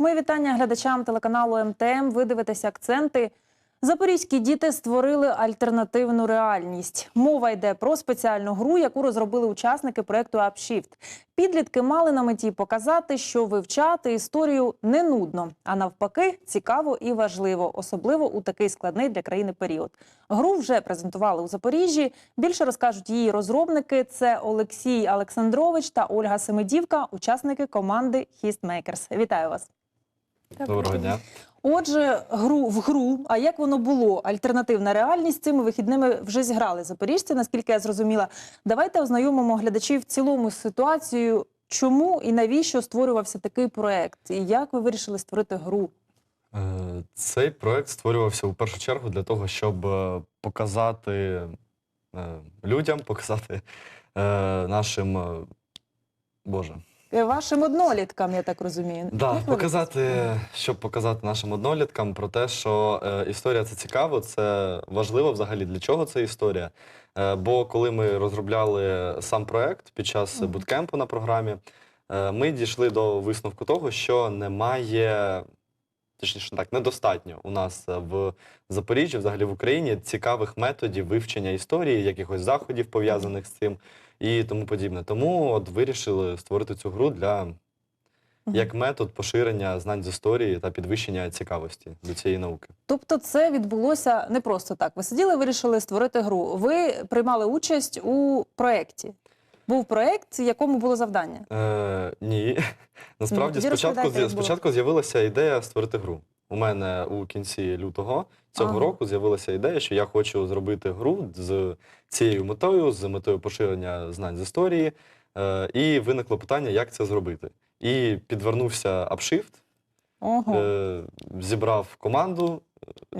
Ми вітання глядачам телеканалу МТМ. Ви дивитеся акценти. Запорізькі діти створили альтернативну реальність. Мова йде про спеціальну гру, яку розробили учасники проекту Upshift. Підлітки мали на меті показати, що вивчати історію не нудно, а навпаки, цікаво і важливо, особливо у такий складний для країни період. Гру вже презентували у Запоріжжі. Більше розкажуть її розробники. Це Олексій Олександрович та Ольга Семидівка, учасники команди Histmakers. Вітаю вас. Доброго дня. Отже, гру в гру. А як воно було? Альтернативна реальність цими вихідними вже зіграли запоріжці, наскільки я зрозуміла. Давайте ознайомимо глядачів в цілому з ситуацією, чому і навіщо створювався такий проект, і як ви вирішили створити гру. Е, Цей проект створювався у першу чергу для того, щоб е, показати е, людям, показати нашим. Боже. Е, Вашим одноліткам, я так розумію. Да, Як ви показати, щоб показати нашим одноліткам про те, що е, історія це цікаво, це важливо взагалі для чого це історія. Е, бо коли ми розробляли сам проект під час буткемпу на програмі, е, ми дійшли до висновку того, що немає, точніше так, недостатньо у нас е, в Запоріжжі, взагалі в Україні, цікавих методів вивчення історії, якихось заходів пов'язаних з цим і тому подібне. Тому от вирішили створити цю гру для як метод поширення знань з історії та підвищення цікавості до цієї науки. Тобто, це відбулося не просто так. Ви сиділи, вирішили створити гру. Ви приймали участь у проєкті. Був проєкт, якому було завдання. Е, ні, насправді тоді спочатку, розповідайте, як було. спочатку з'явилася ідея створити гру. У мене у кінці лютого цього Ага. року з'явилася ідея, що я хочу зробити гру з цією метою, з метою поширення знань з історії. Е, і виникло питання, як це зробити. І підвернувся Upshift, Ого. е, зібрав команду,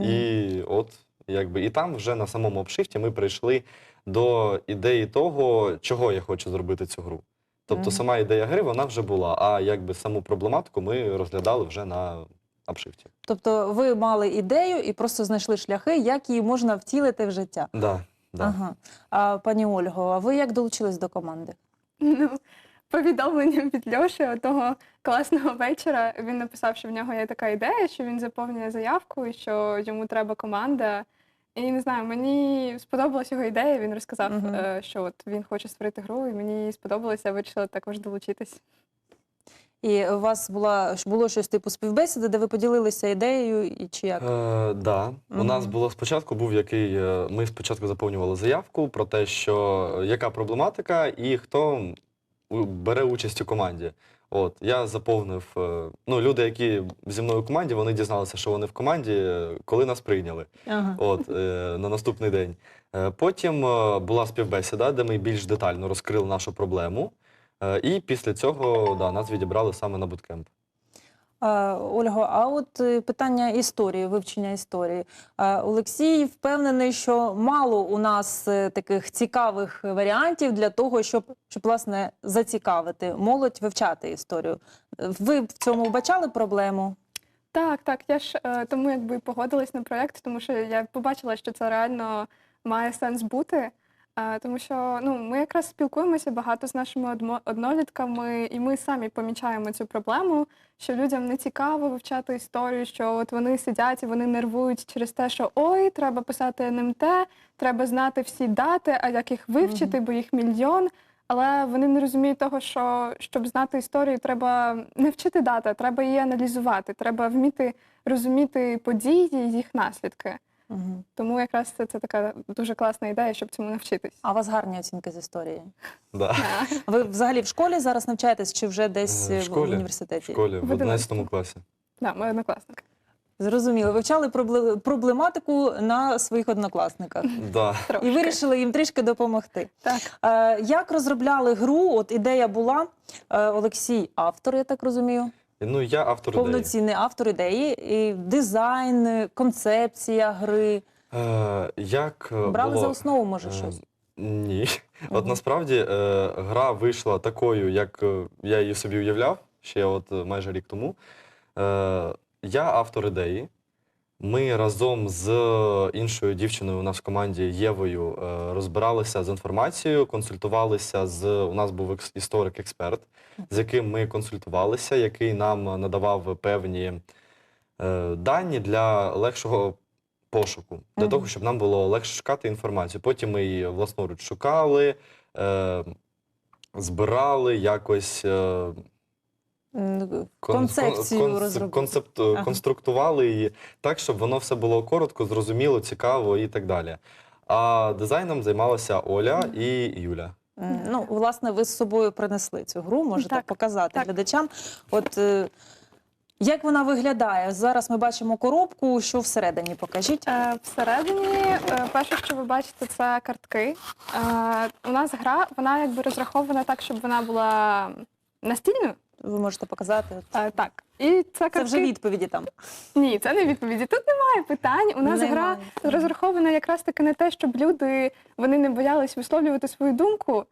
і от якби і там вже на самому обшифті ми прийшли до ідеї того, чого я хочу зробити цю гру. Тобто сама ідея гри вона вже була, а якби саму проблематику ми розглядали вже на апшифті. Тобто ви мали ідею і просто знайшли шляхи, як її можна втілити в життя. Да, да. Ага. А, пані Ольго, а ви як долучились до команди? Ну, повідомленням від Льоші того класного вечора він написав, що в нього є така ідея, що він заповнює заявку і що йому треба команда. І не знаю, мені сподобалась його ідея. Він розказав, Мгм. е, що от він хоче створити гру, і мені сподобалося, я вирішила також долучитись. І у вас була було щось типу співбесіди, де ви поділилися ідеєю, і чи як? Е, да. У нас було спочатку був який. е, Ми спочатку заповнювали заявку про те, що е, яка проблематика і хто бере участь у команді. От я заповнив. е, Ну, люди, які зі мною в команді, вони дізналися, що вони в команді, коли нас прийняли. Ага. От на наступний день. Потім була співбесіда, де ми більш детально розкрили нашу проблему. Е, І після цього да, нас відібрали саме на буткемп. А, Ольго, а от е, питання історії, вивчення історії. Олексій впевнений, що мало у нас е, таких цікавих варіантів для того, щоб, щоб власне зацікавити молодь вивчати історію. Е, Ви в цьому вбачали проблему? Так, так, я ж е, тому якби погодилась на проєкт, тому що я побачила, що це реально має сенс бути. Тому що ну, ми якраз спілкуємося багато з нашими однолітками, і ми самі помічаємо цю проблему, що людям не цікаво вивчати історію, що от вони сидять і вони нервують через те, що ой, треба писати НМТ, треба знати всі дати, а як їх вивчити, бо їх мільйон. Але вони не розуміють того, що щоб знати історію, треба не вчити дати, треба її аналізувати. Треба вміти розуміти події і їх наслідки. Угу. Тому якраз це, це така дуже класна ідея, щоб цьому навчитись. А у вас гарні оцінки з історії? Да. Ви взагалі в школі зараз навчаєтесь чи вже десь Е, в е, в, школі, В університеті? школі в В 11 11 класі. Да, ми однокласники. Зрозуміло. Вивчали проблематику на своїх однокласниках Да. і вирішили їм трішки допомогти. Так. Е, як розробляли гру? От ідея була е, Олексій, автор, я так розумію, Ну, я автор ідеї. повноцінний автор ідеї, і дизайн, концепція гри. Е, як е, Брали було? за основу, може, Е, щось. Ні. От Мгм. насправді е, гра вийшла такою, як е, я її собі уявляв ще от е, майже рік тому. Е, я автор ідеї. Ми разом з іншою дівчиною у нас в команді Євою е, розбиралися з інформацією, консультувалися з у нас був історик-експерт, з яким ми консультувалися, який нам надавав певні е, дані для легшого пошуку, для того, щоб нам було легше шукати інформацію. Потім ми її власноруч шукали, е, збирали якось. Е, Концепцію кон- розробили. концепт, Ага. конструктували її так, щоб воно все було коротко, зрозуміло, цікаво і так далі. А дизайном займалася Оля і Юля. Ну, власне, ви з собою принесли цю гру, можете Так, показати так. глядачам. От е, як вона виглядає? Зараз ми бачимо коробку, що всередині покажіть. Е, Всередині, е, перше, що ви бачите, це картки. Е, У нас гра, вона якби розрахована так, щоб вона була настільною. Ви можете показати. Е, Так. І це Це вже відповіді там. Ні, це не відповіді. Тут немає питань. У нас Немає. гра розрахована якраз таки на те, щоб люди вони не боялись висловлювати свою думку.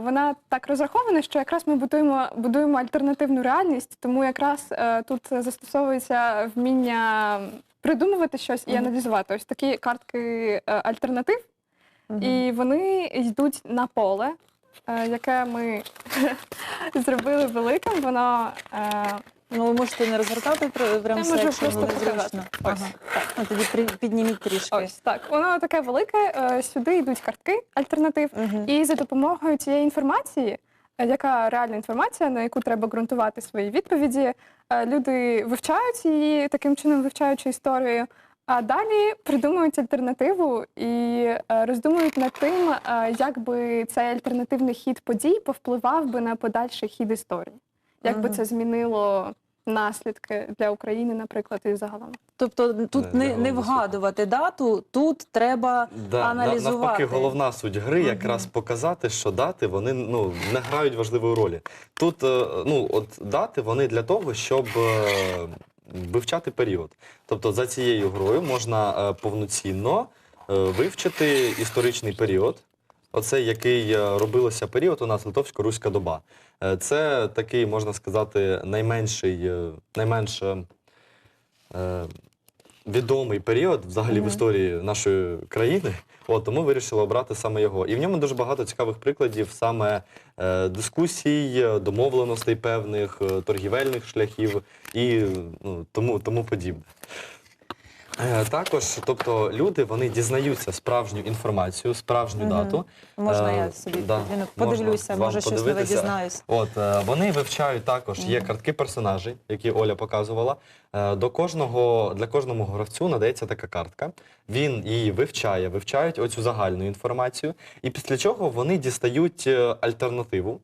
Вона так розрахована, що якраз ми будуємо, будуємо альтернативну реальність, тому якраз е, тут застосовується вміння придумувати щось і аналізувати. Ось такі картки е, альтернатив, і вони йдуть на поле, яке ми зробили великим. Воно е, Ну, ви можете не розвертати про- прям Я все, можу якщо просто буде показати. зручно. Ось, Ага. Ну, тоді при- підніміть трішки. Ось так. Воно таке велике. е, Сюди йдуть картки альтернатив. Мгм. І за допомогою цієї інформації, е, яка реальна інформація, на яку треба ґрунтувати свої відповіді, е, люди вивчають її таким чином, вивчаючи історію. А далі придумують альтернативу і е, роздумують над тим, е, як би цей альтернативний хід подій повпливав би на подальший хід історії, як би це змінило наслідки для України, наприклад, і загалом. Тобто тут Не, не, не вгадувати дату, тут треба Да, аналізувати. Навпаки, головна суть гри якраз показати, що дати вони ну, не грають важливої ролі. Тут е, ну, от дати вони для того, щоб е, вивчати період. Тобто за цією грою можна е, повноцінно е, вивчити історичний період. Оцей, який е, робилося період, у нас Литовсько-Руська доба. Це такий, можна сказати, найменший, найменш відомий період взагалі в історії нашої країни. От, тому вирішили обрати саме його. І в ньому дуже багато цікавих прикладів саме е, дискусій, домовленостей певних, е, торгівельних шляхів і ну, тому, тому подібне. Е, Також, тобто, люди вони дізнаються справжню інформацію, справжню Мгм. дату. Можна Е, я собі да, подивлюся, може щось нове дізнаюсь. От е, вони вивчають також. Є картки персонажей, які Оля показувала. До кожного для кожному гравцю надається така картка. Він її вивчає, вивчають оцю загальну інформацію, і після чого вони дістають альтернативу.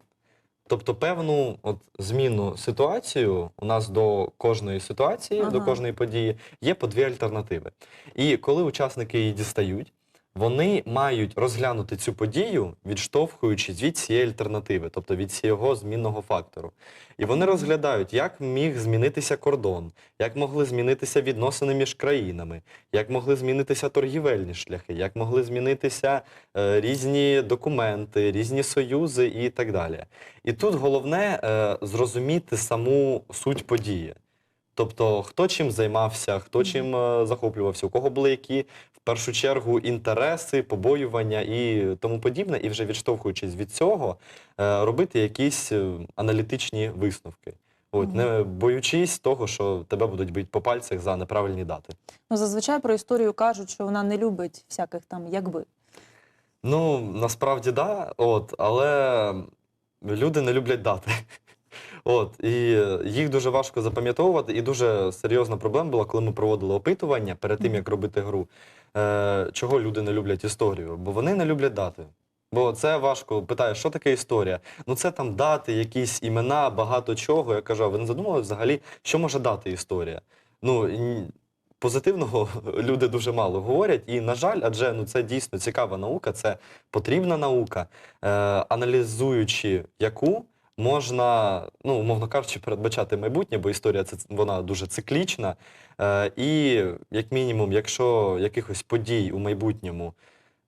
Тобто певну от зміну ситуацію у нас до кожної ситуації, до кожної події є по дві альтернативи. І коли учасники її дістають, вони мають розглянути цю подію, відштовхуючись від цієї альтернативи, тобто від цього змінного фактору. І вони розглядають, як міг змінитися кордон, як могли змінитися відносини між країнами, як могли змінитися торгівельні шляхи, як могли змінитися е, різні документи, різні союзи і так далі. І тут головне е, зрозуміти саму суть події. Тобто, хто чим займався, хто чим е, захоплювався, у кого були які в першу чергу інтереси, побоювання і тому подібне, і вже відштовхуючись від цього, е, робити якісь е, аналітичні висновки. От, не боючись того, що тебе будуть бити по пальцях за неправильні дати. Ну, зазвичай про історію кажуть, що вона не любить всяких там якби. Ну, насправді да, от, але люди не люблять дати. От, і е, їх дуже важко запам'ятовувати, і дуже серйозна проблема була, коли ми проводили опитування перед тим, як робити гру. Е, чого люди не люблять історію? Бо вони не люблять дати. Бо це важко. Питаєш, що таке історія? Ну це там дати, якісь імена, багато чого. Я кажу, а ви не задумали взагалі, що може дати історія? Ну, позитивного люди дуже мало говорять. І, на жаль, адже ну, це дійсно цікава наука, це потрібна наука, е, аналізуючи яку можна, ну, умовно кажучи, передбачати майбутнє, бо історія це вона дуже циклічна. Е, і, як мінімум, якщо якихось подій у майбутньому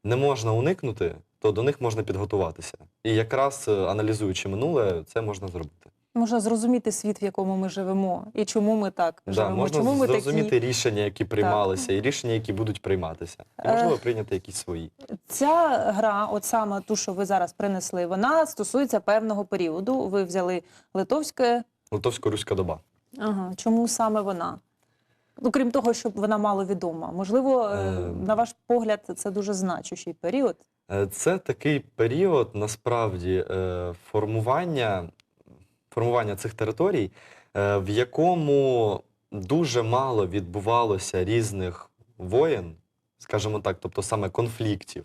не можна уникнути, то до них можна підготуватися. І якраз е, аналізуючи минуле, це можна зробити. Можна зрозуміти світ, в якому ми живемо, і чому ми так Да, живемо, можна чому ми зрозуміти такі. рішення, які приймалися, і рішення, які будуть прийматися. І Е, можливо прийняти якісь свої. Ця гра, от саме ту, що ви зараз принесли, вона стосується певного періоду. Ви взяли литовське. Литовсько-руська доба. Ага. Чому саме вона? Ну, крім того, щоб вона мало відома. Можливо, е, Е, на ваш погляд, це дуже значущий період. Е, Це такий період насправді е, формування, формування цих територій, е, в якому дуже мало відбувалося різних воєн, скажімо так, тобто саме конфліктів.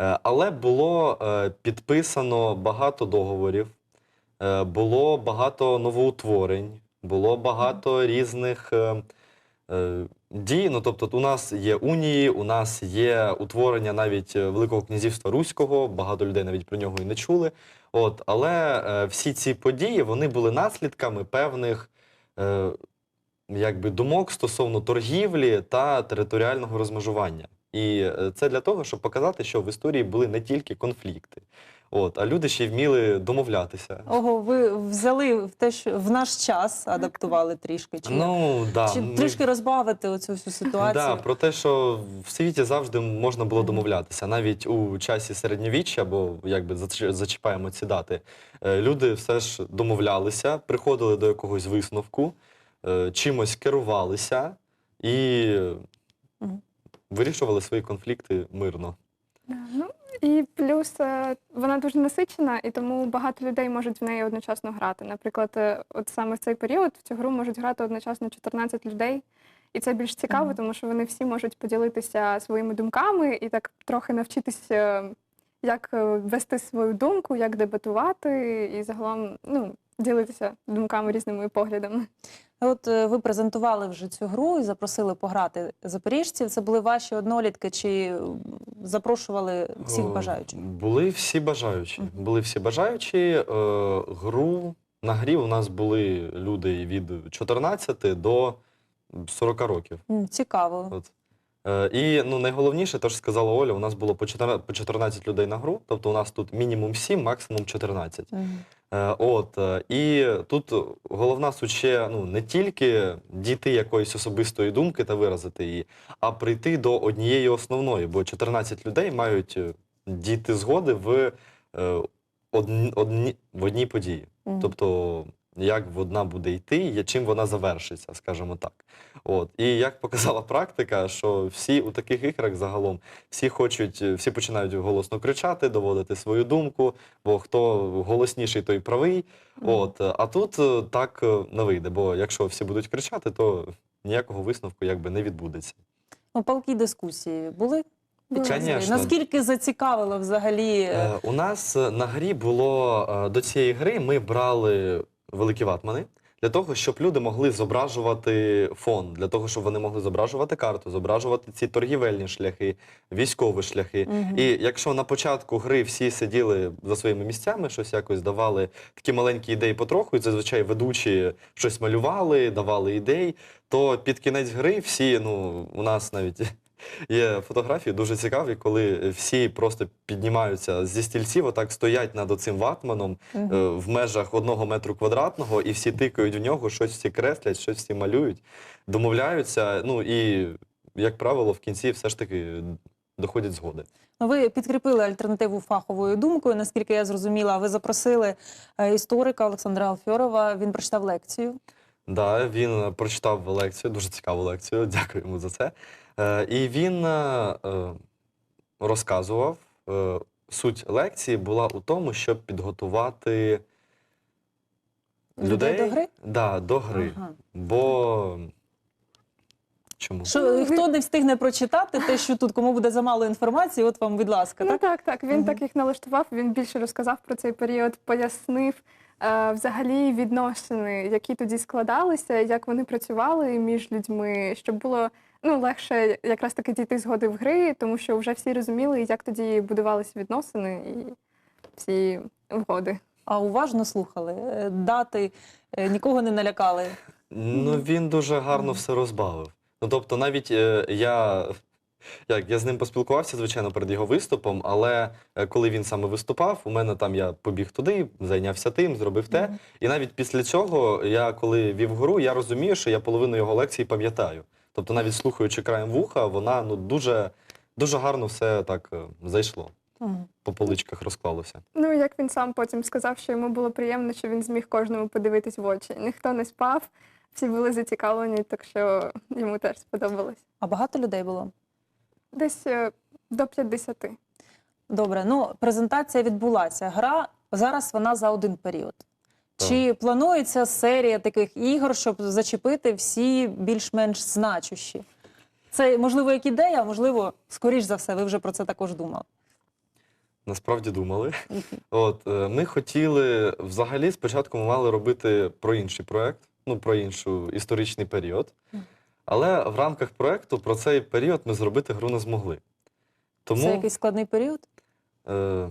Е, Але було е, підписано багато договорів, було багато новоутворень, було багато різних дій. Ну, тобто, у нас є унії, у нас є утворення навіть Великого князівства Руського, багато людей навіть про нього і не чули. От, але е, всі ці події вони були наслідками певних е, якби, думок стосовно торгівлі та територіального розмежування. І е, це для того, щоб показати, що в історії були не тільки конфлікти, от, а люди ще й вміли домовлятися. Ого, ви взяли в те, що в наш час адаптували трішки. Чи, Ну, да, чи ми- трішки розбавити оцю всю ситуацію? Да, про те, що в світі завжди можна було домовлятися. Навіть у часі середньовіччя, бо якби зач- зачіпаємо ці дати, е, люди все ж домовлялися, приходили до якогось висновку, е, чимось керувалися і вирішували свої конфлікти мирно. Ну і плюс е, вона дуже насичена, і тому багато людей можуть в неї одночасно грати. Наприклад, е, от саме в цей період в цю гру можуть грати одночасно 14 людей. І це більш цікаво, тому що вони всі можуть поділитися своїми думками і так трохи навчитися, як е, вести свою думку, як дебатувати, і загалом ну, ділитися думками різними поглядами. От е, ви презентували вже цю гру і запросили пограти запоріжців. Це були ваші однолітки, чи запрошували всіх бажаючих? Були всі бажаючі. Були всі бажаючі. Е, гру на грі у нас були люди від 14 до 40 років. М, Цікаво. От. Е, і ну, найголовніше, те, що сказала Оля, у нас було по 14, по 14 людей на гру, тобто у нас тут мінімум 7, максимум 14. Мгм. Е, от, е, і тут головна суть ще ну, не тільки дійти якоїсь особистої думки та виразити її, а прийти до однієї основної, бо 14 людей мають е, дійти згоди в, е, одні, одні, в одній події. Мгм. Тобто, як одна буде йти, і чим вона завершиться, скажімо так. От. І як показала практика, що всі у таких іграх загалом всі хочуть, всі починають голосно кричати, доводити свою думку, бо хто голосніший, той правий. От. А тут е, так е, не вийде, бо якщо всі будуть кричати, то ніякого висновку якби не відбудеться. Ну, палкі дискусії були? Конечно. Наскільки зацікавило взагалі? е, Е, у нас е, на грі було е, до цієї гри ми брали великі ватмани для того, щоб люди могли зображувати фон, для того, щоб вони могли зображувати карту, зображувати ці торгівельні шляхи, військові шляхи. мгм. І якщо на початку гри всі сиділи за своїми місцями, щось якось давали такі маленькі ідеї потроху, і зазвичай ведучі щось малювали, давали ідей, то під кінець гри всі, ну, у нас навіть є фотографії дуже цікаві, коли всі просто піднімаються зі стільців, отак стоять над оцим ватманом е, в межах одного метру квадратного, і всі тикають в нього, щось всі креслять, щось всі малюють, домовляються. Ну і, як правило, в кінці все ж таки доходять згоди. Ну, Ви підкріпили альтернативу фаховою думкою. Наскільки я зрозуміла, ви запросили е, історика Олександра Алфьорова. Він прочитав лекцію. Да, він прочитав лекцію, дуже цікаву лекцію. Дякую йому за це. Е, і він е, е, розказував. Суть лекції була у тому, щоб підготувати Людей до гри? Да, до гри. Ага. Бо чому? Що Ну, хто не встигне прочитати те, що тут кому буде замало інформації, от вам, будь ласка, Ну так? так. Він Мгм. так їх налаштував. Він більше розказав про цей період, пояснив е, взагалі відносини, які тоді складалися, як вони працювали між людьми, щоб було ну легше якраз таки дійти згоди в гри, тому що вже всі розуміли, як тоді будувалися відносини і всі угоди. А уважно слухали. Е, Дати е, нікого не налякали. Ну, він дуже гарно все розбавив. Ну, тобто, навіть е, я як я з ним поспілкувався, звичайно, перед його виступом, але е, коли він саме виступав, у мене там я побіг туди, зайнявся тим, зробив те. І навіть після цього, я коли вів гру, я розумію, що я половину його лекцій пам'ятаю. Тобто, навіть слухаючи краєм вуха, вона ну дуже, дуже гарно все так е, зайшло. По поличках розклалося. Ну, як він сам потім сказав, що йому було приємно, що він зміг кожному подивитись в очі. Ніхто не спав, всі були зацікавлені, так що йому теж сподобалось. А багато людей було? Десь е, до 50. Добре, ну презентація відбулася. Гра зараз вона за один період. Чи планується серія таких ігор, щоб зачепити всі більш-менш значущі? Це можливо як ідея, а можливо, скоріш за все, ви вже про це також думали. Насправді думали. От е, ми хотіли взагалі спочатку ми мали робити про інший проект, ну про іншу історичний період. Але в рамках проекту про цей період ми зробити гру не змогли. Тому Це якийсь складний період? е,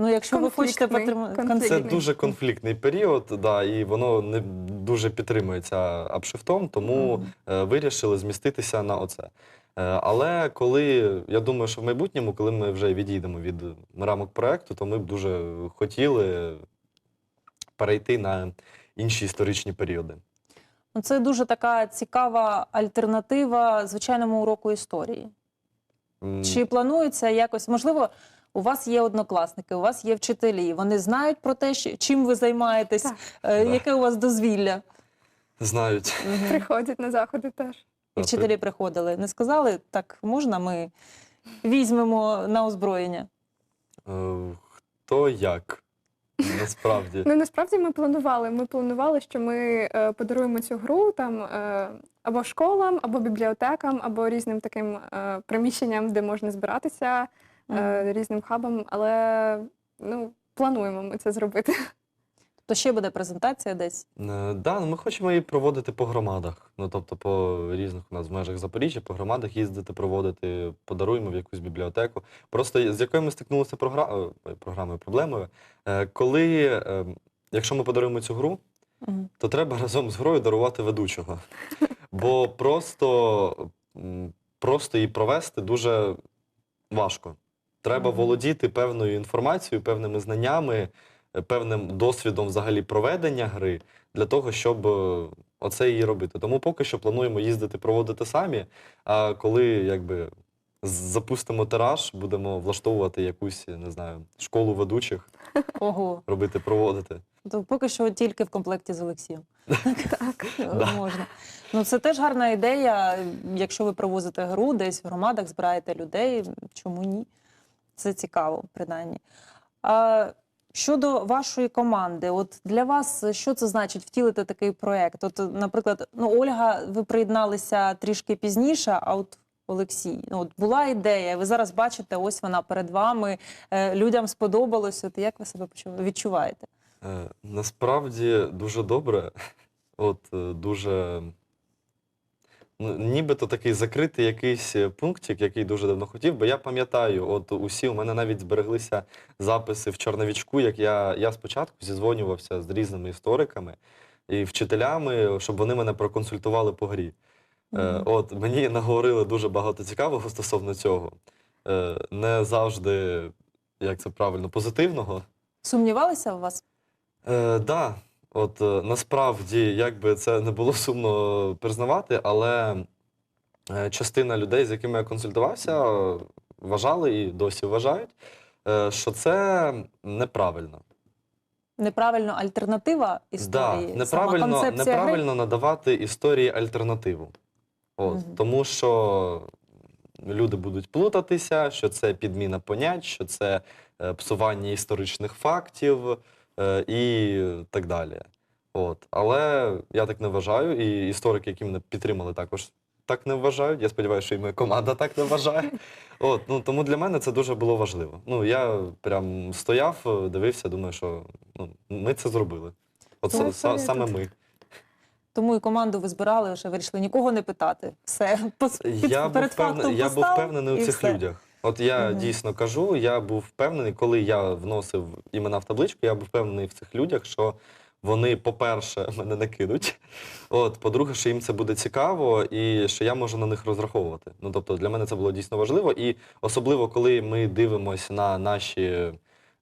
Ну, якщо ви хочете потримати це Конфліктний. дуже конфліктний період, да, і воно не дуже підтримується апшифтом, тому е, вирішили зміститися на оце. Е, але коли я думаю, що в майбутньому, коли ми вже відійдемо від рамок проекту, то ми б дуже хотіли перейти на інші історичні періоди. Ну, Це дуже така цікава альтернатива звичайному уроку історії. М, Чи планується якось, можливо, у вас є однокласники, у вас є вчителі, вони знають про те, чим ви займаєтесь, Так. е, Да. яке у вас дозвілля? Знають. Мгм. Приходять на заходи теж. І вчителі приходили. Не сказали, так можна, ми візьмемо на озброєння. Е, Хто як? Насправді. Ну насправді ми планували. Ми планували, що ми е, подаруємо цю гру там е, або школам, або бібліотекам, або різним таким е, приміщенням, де можна збиратися, е, різним хабам. Але ну плануємо ми це зробити. То ще буде презентація десь. Е, Да, ну ми хочемо її проводити по громадах. Ну тобто по різних у нас в межах Запоріжжя, по громадах їздити, проводити, подаруємо в якусь бібліотеку. Просто з якою ми стикнулися програ... е, програмою, проблемою, коли, якщо ми подаруємо цю гру, то треба разом з грою дарувати ведучого. Бо просто, просто її провести дуже важко. Треба володіти певною інформацією, певними знаннями, е, певним досвідом взагалі проведення гри для того, щоб е, оце її робити. Тому поки що плануємо їздити проводити самі. А коли якби запустимо тираж, будемо влаштовувати якусь, не знаю, школу ведучих, Ого. робити, проводити. То поки що тільки в комплекті з Олексієм. Так. Можна. Ну, це теж гарна ідея. Якщо ви провозите гру, десь в громадах збираєте людей, чому ні? Це цікаво, принаймні. А щодо вашої команди, от для вас що це значить втілити такий проєкт? От, наприклад, ну, Ольга, ви приєдналися трішки пізніше, а от Олексій, ну, от була ідея, ви зараз бачите, ось вона перед вами, е, людям сподобалось. От як ви себе відчуваєте? Е, Насправді дуже добре. От е, дуже. Ну, нібито такий закритий якийсь е, пунктик, який дуже давно хотів, бо я пам'ятаю, от усі у мене навіть збереглися записи в чорновічку, як я, я спочатку зізвонювався з різними істориками і вчителями, щоб вони мене проконсультували по грі. Е, Мгм. От мені наговорили дуже багато цікавого стосовно цього. Е, Не завжди, як це правильно, позитивного. Сумнівалися у вас? Е, да, от е, насправді, як би це не було сумно признавати, але е, частина людей, з якими я консультувався, вважали і досі вважають, е, що це неправильно. Неправильно альтернатива Да, історії. сама неправильно, гри? неправильно надавати історії альтернативу. От, Мгм. Тому що люди будуть плутатися, що це підміна понять, що це псування історичних фактів і так далі. От. Але я так не вважаю, і історики, які мене підтримали, також так не вважають. Я сподіваюся, що і моя команда так не вважає. От, ну, тому для мене це дуже було важливо. Ну, я прям стояв, дивився, думаю, що ну, ми це зробили. От Ну, са- саме ми. Тому і команду ви збирали, вже вирішили нікого не питати. Все під- Я був, перед фактом впевнений, я був впевнений у цих все. людях. От я Мгм. дійсно кажу, я був впевнений, коли я вносив імена в табличку, я був впевнений в цих людях, що вони, по-перше, мене не кинуть. От, по-друге, що їм це буде цікаво, і що я можу на них розраховувати. Ну тобто для мене це було дійсно важливо. І особливо, коли ми дивимося на наші.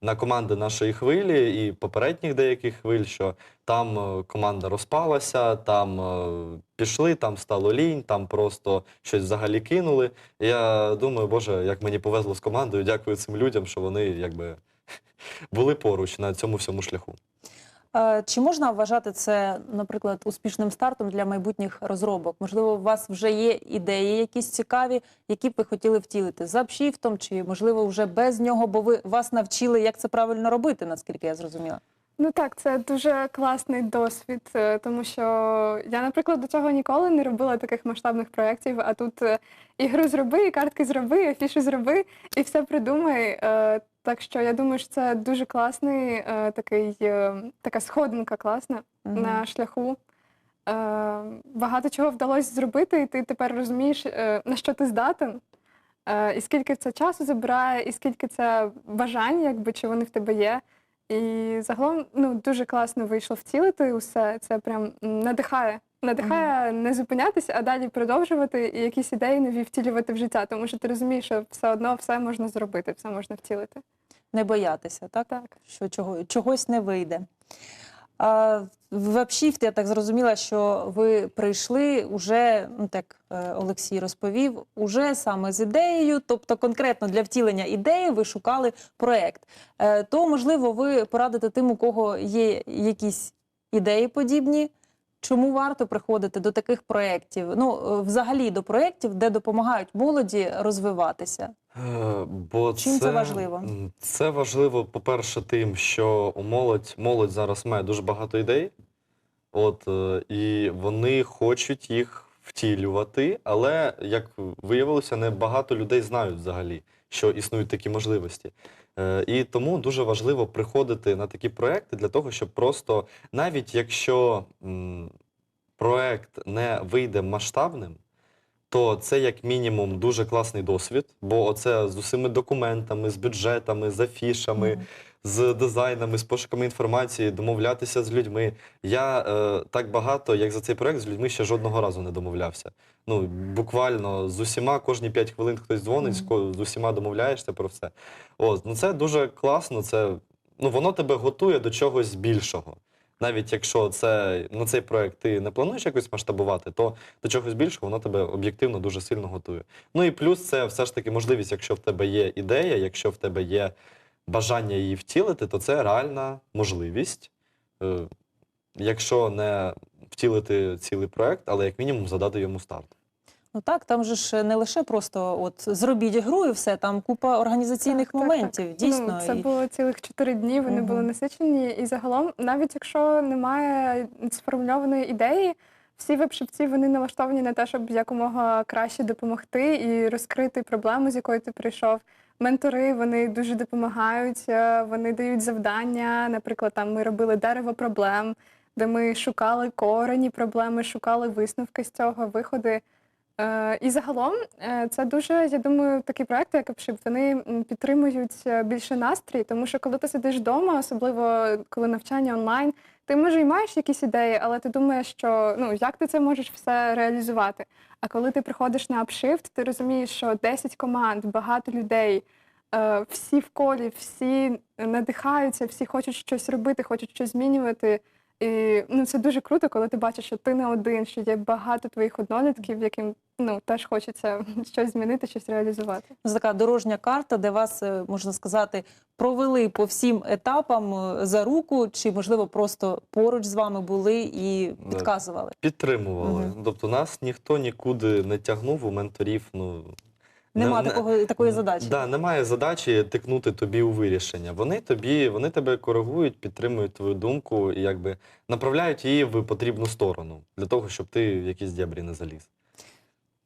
На команди нашої хвилі і попередніх деяких хвиль, що там е, команда розпалася, там е, пішли, там стало лінь, там просто щось взагалі кинули. Я думаю, Боже, як мені повезло з командою, дякую цим людям, що вони якби були поруч на цьому всьому шляху. Е, Чи можна вважати це, наприклад, успішним стартом для майбутніх розробок? Можливо, у вас вже є ідеї якісь цікаві, які б ви хотіли втілити з апшіфтом, чи можливо вже без нього, бо ви вас навчили, як це правильно робити, наскільки я зрозуміла. Ну так, це дуже класний досвід, е, тому що я, наприклад, до цього ніколи не робила таких масштабних проєктів, а тут е, ігру зроби, і картки зроби, і афіші зроби, і все придумай. Так що я думаю, що це дуже класний е, такий, е, така сходинка класна Мгм. на шляху. Е, Багато чого вдалося зробити, і ти тепер розумієш, е, на що ти здатен, е, і скільки це часу забирає, і скільки це бажань, якби чи вони в тебе є. І загалом ну, дуже класно вийшло втілити усе. Це прям надихає. Надихає не зупинятися, а далі продовжувати і якісь ідеї нові втілювати в життя, тому що ти розумієш, що все одно все можна зробити, все можна втілити. Не боятися, так? Так. Що чого, чогось не вийде. А, в апшіфт я так зрозуміла, що ви прийшли уже, ну так е, Олексій розповів, уже саме з ідеєю, тобто конкретно для втілення ідеї ви шукали проект. Е, То, можливо, ви порадите тим, у кого є якісь ідеї подібні. Чому варто приходити до таких проєктів? Ну, е, взагалі до проєктів, де допомагають молоді розвиватися. Е, Бо Чим це важливо? Це важливо, по-перше, тим, що у молодь, молодь зараз має дуже багато ідей, от, е, і вони хочуть їх втілювати, але, як виявилося, не багато людей знають взагалі, що існують такі можливості. Е, І тому дуже важливо приходити на такі проекти для того, щоб просто, навіть якщо проект не вийде масштабним, то це як мінімум дуже класний досвід, бо оце з усіми документами, з бюджетами, з афішами. З дизайнами, з пошуками інформації, домовлятися з людьми. Я е, так багато, як за цей проект, з людьми ще жодного разу не домовлявся. Ну, буквально з усіма кожні 5 хвилин хтось дзвонить, з ко- з усіма домовляєшся про все. От, ну це дуже класно. Це, ну, воно тебе готує до чогось більшого. Навіть якщо це на цей проект ти не плануєш якось масштабувати, то до чогось більшого воно тебе об'єктивно дуже сильно готує. Ну і плюс це все ж таки можливість, якщо в тебе є ідея, якщо в тебе є бажання її втілити, то це реальна можливість. Е, Якщо не втілити цілий проект, але як мінімум задати йому старт. Ну так, там же ж не лише просто от зробіть гру і все, там купа організаційних Так, так, моментів. так. Дійсно, Ну, це і- було цілих чотири дні, вони Мгм. були насичені. І загалом, навіть якщо немає сформульованої ідеї, всі веб-шипці вони налаштовані на те, щоб якомога краще допомогти і розкрити проблему, з якою ти прийшов. Ментори вони дуже допомагають, е, вони дають завдання. Наприклад, там ми робили дерево проблем, де ми шукали корені проблеми, шукали висновки з цього, виходи. Е, І загалом е, це дуже, я думаю, такі проекти, як Upship, вони підтримують більше настрій, тому що коли ти сидиш вдома, особливо коли навчання онлайн, ти може і маєш якісь ідеї, але ти думаєш, що ну як ти це можеш все реалізувати. А коли ти приходиш на апшифт, ти розумієш, що 10 команд, багато людей, е, всі в колі, всі надихаються, всі хочуть щось робити, хочуть щось змінювати. І ну, це дуже круто, коли ти бачиш, що ти не один, що є багато твоїх однолітків, яким ну, теж хочеться щось змінити, щось реалізувати. Це така дорожня карта, де вас, е, можна сказати, провели по всім етапам е, за руку, чи, можливо, просто поруч з вами були і підказували. Підтримували. Мгм. Тобто нас ніхто нікуди не тягнув у менторів. Ну, Нема не- такого, такої задачі. Да, немає задачі тикнути тобі у вирішення. Вони тобі, вони тебе коригують, підтримують твою думку і якби направляють її в потрібну сторону для того, щоб ти в якісь дєбрі не заліз.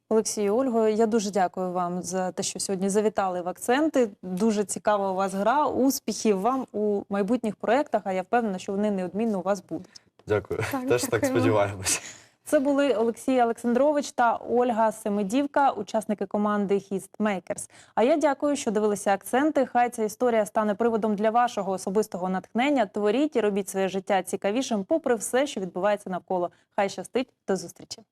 Олексію, Ольго, я дуже дякую вам за те, що сьогодні завітали в акценти. Дуже цікава у вас гра. Успіхів вам у майбутніх проєктах, а я впевнена, що вони неодмінно у вас будуть. Дякую. Так, Теж так дякуємо. Це були Олексій Олександрович та Ольга Семидівка, учасники команди Histmakers. А я дякую, що дивилися акценти. Хай ця історія стане приводом для вашого особистого натхнення. Творіть і робіть своє життя цікавішим, попри все, що відбувається навколо. Хай щастить. До зустрічі.